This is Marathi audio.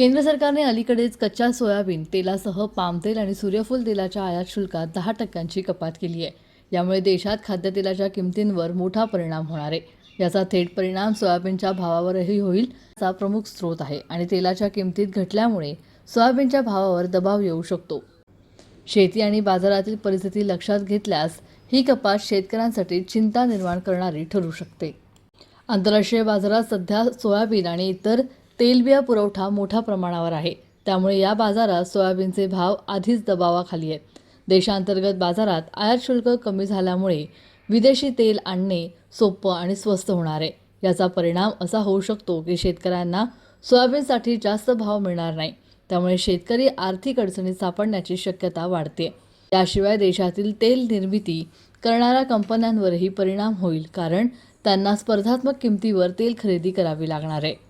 केंद्र सरकारने अलीकडेच कच्च्या सोयाबीन तेलासह पामतेल आणि सूर्यफूल तेलाच्या आयात शुल्कात दहा टक्क्यांची कपात केली आहे यामुळे देशात खाद्यतेलाच्या किमतींवर मोठा परिणाम होणार आहे. याचा थेट परिणाम सोयाबीनच्या भावावरही होईल असा प्रमुख स्रोत आहे आणि तेलाच्या किमतीत घटल्यामुळे सोयाबीनच्या भावावर दबाव येऊ शकतो. शेती आणि बाजारातील परिस्थिती लक्षात घेतल्यास ही कपात शेतकऱ्यांसाठी चिंता निर्माण करणारी ठरू शकते. आंतरराष्ट्रीय बाजारात सध्या सोयाबीन आणि इतर तेलबिया पुरवठा मोठ्या प्रमाणावर आहे. त्यामुळे या बाजारात सोयाबीनचे भाव आधीच दबावाखाली आहेत. देशांतर्गत बाजारात आयात शुल्क कमी झाल्यामुळे विदेशी तेल आणणे सोपं आणि स्वस्त होणार आहे. याचा परिणाम असा होऊ शकतो की शेतकऱ्यांना सोयाबीनसाठी जास्त भाव मिळणार नाही. त्यामुळे शेतकरी आर्थिक अडचणीत सापडण्याची शक्यता वाढते. याशिवाय देशातील तेल निर्मिती करणाऱ्या कंपन्यांवरही परिणाम होईल कारण त्यांना स्पर्धात्मक किमतीवर तेल खरेदी करावी लागणार आहे.